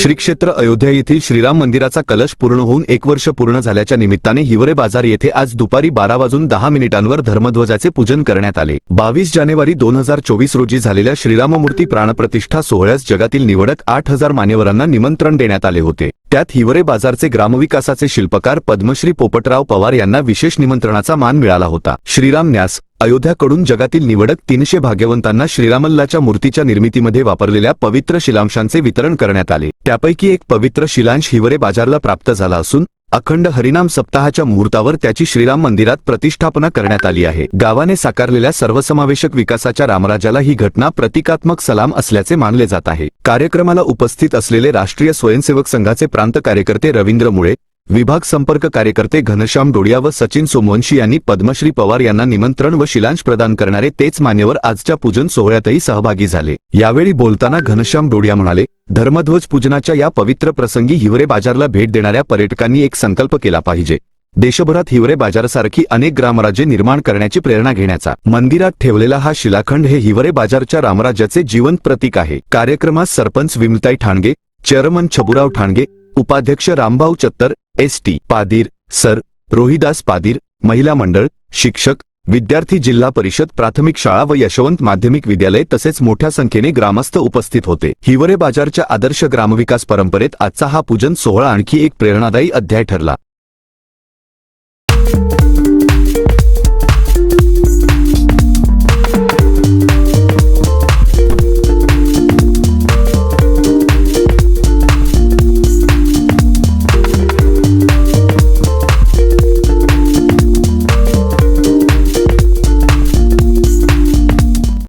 श्री क्षेत्र अयोध्या येथील श्रीराम मंदिराचा कलश पूर्ण होऊन एक वर्ष पूर्ण झाल्याच्या निमित्ताने हिवरे बाजार येथे आज दुपारी बारा वाजून दहा मिनिटांवर धर्मध्वजाचे पूजन करण्यात आले. बावीस जानेवारी दोन हजार चोवीस रोजी झालेल्या श्रीराममूर्ती प्राणप्रतिष्ठा सोहळ्यास जगातील निवडक आठ हजार मान्यवरांना निमंत्रण देण्यात आले होते. त्यात हिवरे बाजारचे ग्रामविकासाचे शिल्पकार पद्मश्री पोपटराव पवार यांना विशेष निमंत्रणाचा मान मिळाला होता. श्रीराम न्यास अयोध्याकडून जगातील निवडक तीनशे भाग्यवंतांना श्रीरामल्लाच्या मूर्तीच्या निर्मितीमध्ये वापरलेल्या पवित्र शिलांशांचे वितरण करण्यात आले. त्यापैकी एक पवित्र शिलांश हिवरे बाजारला प्राप्त झाला असून अखंड हरिनाम सप्ताहाच्या मुहूर्तावर त्याची श्रीराम मंदिरात प्रतिष्ठापना करण्यात आली आहे. गावाने साकारलेल्या सर्वसमावेशक विकासाच्या रामराजाला ही घटना प्रतिकात्मक सलाम असल्याचे मानले जात आहे. कार्यक्रमाला उपस्थित असलेले राष्ट्रीय स्वयंसेवक संघाचे प्रांत कार्यकर्ते रवींद्र मुळे विभाग संपर्क कार्यकर्ते घनश्याम डोडिया व सचिन सोमवंशी यांनी पद्मश्री पवार यांना निमंत्रण व शिलांश प्रदान करणारे तेच मान्यवर आजच्या पूजन सोहळ्यातही सहभागी झाले. यावेळी बोलताना घनश्याम डोडिया म्हणाले धर्मध्वज पूजनाच्या या पवित्र प्रसंगी हिवरे बाजारला भेट देणाऱ्या पर्यटकांनी एक संकल्प केला पाहिजे. देशभरात हिवरे बाजारासारखी अनेक ग्रामराज्ये निर्माण करण्याची प्रेरणा घेण्याचा. मंदिरात ठेवलेला हा शिलाखंड हे हिवरे बाजारच्या रामराज्याचे जिवंत प्रतीक आहे. कार्यक्रमात सरपंच विमताई ठाणगे चेअरमन छबुराव ठाणगे उपाध्यक्ष Rambhau Chattar S T Padir sir Rohidas Padir महिला मंडळ शिक्षक विद्यार्थी जिल्हा परिषद प्राथमिक शाळा व यशवंत माध्यमिक विद्यालय तसेच मोठ्या संख्येने ग्रामस्थ उपस्थित होते. हिवरे बाजारच्या आदर्श ग्रामविकास परंपरेत आजचा हा पूजन सोहळा आणखी एक प्रेरणादायी अध्याय ठरला.